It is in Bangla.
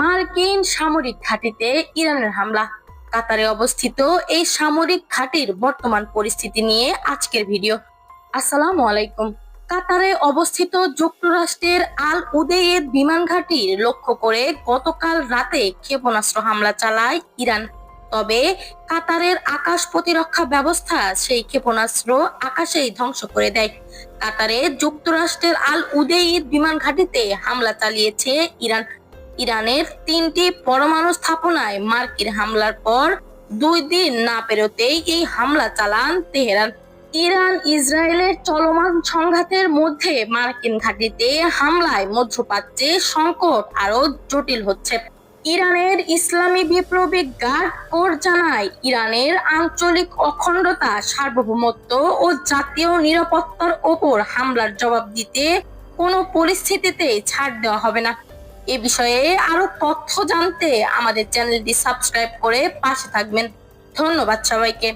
মার্কিন সামরিক ঘাঁটিতে ইরানের হামলা। কাতারে অবস্থিত এই সামরিক ঘাঁটির বর্তমান পরিস্থিতি নিয়ে আজকের ভিডিও। আসসালামু আলাইকুম। কাতারে অবস্থিত যুক্তরাষ্ট্রের আল উদেয়েদ বিমান ঘাঁটির লক্ষ্য করে গতকাল রাতে ক্ষেপণাস্ত্র হামলা চালায় ইরান। তবে কাতারের আকাশ প্রতিরক্ষা ব্যবস্থা সেই ক্ষেপণাস্ত্র আকাশেই ধ্বংস করে দেয়। কাতারে যুক্তরাষ্ট্রের আল উদেইদ বিমান ঘাঁটিতে হামলা চালিয়েছে ইরান। ইরানের তিনটি পরমাণু স্থাপনায় মার্কিন হামলার পর দুই দিন না পেরোতেই এই হামলা চালান তেহরান। ইরান ইসরায়েলের চলমান সংঘাতের মধ্যে মার্কিন ঘাঁটিতে হামলায় মধ্যপ্রাচ্যে সংকট আরও জটিল হচ্ছে। ইরানের ইসলামী বিপ্লবী গার্ড কোর জানায়, ইরানের আঞ্চলিক অখণ্ডতা সার্বভৌমত্ব ও জাতীয় নিরাপত্তার ওপর হামলার জবাব দিতে কোনো পরিস্থিতিতে ছাড় দেওয়া হবে না। এ বিষয়ে আরও তথ্য জানতে আমাদের চ্যানেলটি সাবস্ক্রাইব করে পাশে থাকবেন। ধন্যবাদ সবাইকে।